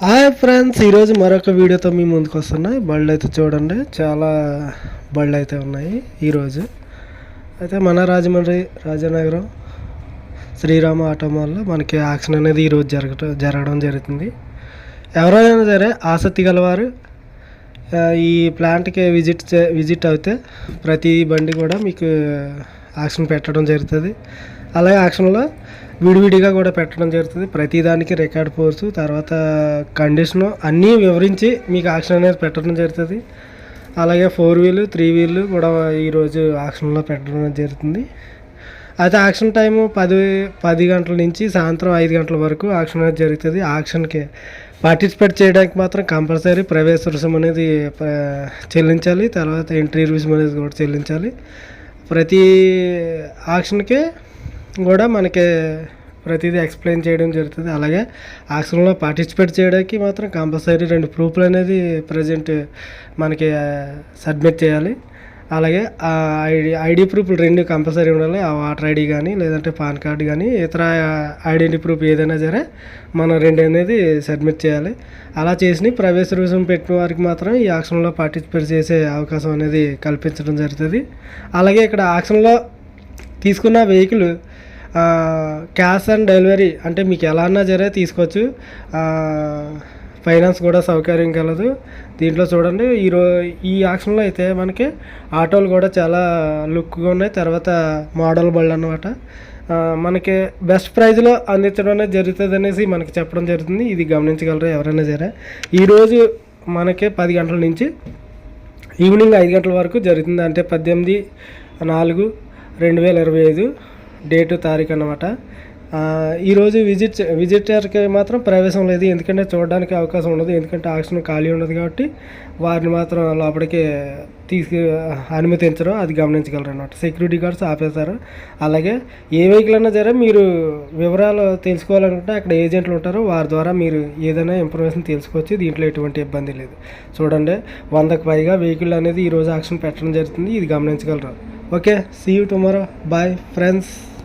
Hi friends ఈరోజు మరొక వీడియోతో మీ ముందుకు వస్తున్నాయి బళ్ళు అయితే చూడండి చాలా బళ్ళు అయితే ఉన్నాయి ఈరోజు. అయితే మన రాజమండ్రి రాజనగరం శ్రీరామ ఆటో మాల్లో మనకి యాక్షన్ అనేది ఈరోజు జరగటం జరగడం జరుగుతుంది. ఎవరైనా సరే ఆసక్తి గలవారు ఈ ప్లాంట్కి విజిట్ చే- విజిట్ అయితే ప్రతి బండి కూడా మీకు యాక్షన్ పెట్టడం జరుగుతుంది. అలాగే యాక్షన్లో విడివిడిగా కూడా పెట్టడం జరుగుతుంది. ప్రతిదానికి రికార్డ్ పోర్సు తర్వాత కండిషను అన్నీ వివరించి మీకు యాక్షన్ అనేది పెట్టడం జరుగుతుంది. అలాగే ఫోర్ వీలు త్రీ వీలు కూడా ఈరోజు యాక్షన్లో పెట్టడం జరుగుతుంది. అయితే యాక్షన్ టైము పది పది గంటల నుంచి సాయంత్రం ఐదు గంటల వరకు యాక్షన్ అనేది జరుగుతుంది. యాక్షన్కి పార్టిసిపేట్ చేయడానికి మాత్రం కంపల్సరీ ప్రవేశ రుసుం అనేది చెల్లించాలి. తర్వాత ఎంట్రీ రుసుం అనేది కూడా చెల్లించాలి. ప్రతి యాక్షన్కి కూడా మనకి ప్రతిదీ ఎక్స్ప్లెయిన్ చేయడం జరుగుతుంది. అలాగే యాక్షన్లో పార్టిసిపేట్ చేయడానికి మాత్రం కంపల్సరీ రెండు ప్రూఫ్లు అనేది ప్రజెంట్ మనకి సబ్మిట్ చేయాలి. అలాగే ఐడి ఐడి ప్రూఫ్లు రెండు కంపల్సరీ ఉండాలి. ఆ వాటర్ ఐడి కానీ లేదంటే పాన్ కార్డు కానీ ఇతర ఐడెంటిటీ ప్రూఫ్ ఏదైనా సరే మనం రెండు అనేది సబ్మిట్ చేయాలి. అలా చేసి ప్రవేశ రుసుము పెట్టిన వారికి మాత్రం ఈ ఆక్షన్లో పార్టిసిపేట్ చేసే అవకాశం అనేది కల్పించడం జరుగుతుంది. అలాగే ఇక్కడ ఆక్షన్లో తీసుకున్న వెహికల్ క్యాష్ అండ్ డెలివరీ అంటే మీకు ఎలా అన్నా సరే తీసుకోవచ్చు. ఫైనాన్స్ కూడా సౌకర్యం కలదు. దీంట్లో చూడండి ఈరో ఈ ఆక్షన్లో అయితే మనకి ఆటోలు కూడా చాలా లుక్గా ఉన్నాయి. తర్వాత మోడల్ బళ్ళు అనమాట మనకి బెస్ట్ ప్రైజ్లో అందించడం అనేది జరుగుతుంది అనేసి మనకి చెప్పడం జరుగుతుంది. ఇది గమనించగలరు ఎవరైనా సరే? ఈరోజు మనకి పది గంటల నుంచి ఈవినింగ్ ఐదు గంటల వరకు జరుగుతుంది. అంటే పద్దెనిమిది నాలుగు రెండు వేల ఇరవై ఐదు డేటు తారీఖు అన్నమాట. ఈరోజు విజిట్ విజిటర్కి మాత్రం ప్రవేశం లేదు. ఎందుకంటే చూడడానికి అవకాశం ఉండదు. ఎందుకంటే ఆక్షన్ ఖాళీ ఉండదు కాబట్టి వారిని మాత్రం లోపలికి తీసుకు అనుమతించరు. అది గమనించగలరు అనమాట సెక్యూరిటీ గార్డ్స్ ఆపేస్తారు అలాగే ఏ వెహికల్ అయినా సరే మీరు వివరాలు తెలుసుకోవాలనుకుంటే అక్కడ ఏజెంట్లు ఉంటారు. వారి ద్వారా మీరు ఏదైనా ఇన్ఫర్మేషన్ తెలుసుకోవచ్చు. దీంట్లో ఎటువంటి ఇబ్బంది లేదు. చూడండి. వందకు పైగా వెహికల్ అనేది ఈరోజు ఆక్షన్ పెట్టడం జరుగుతుంది. ఇది గమనించగలరు. Okay. See you tomorrow. Bye friends.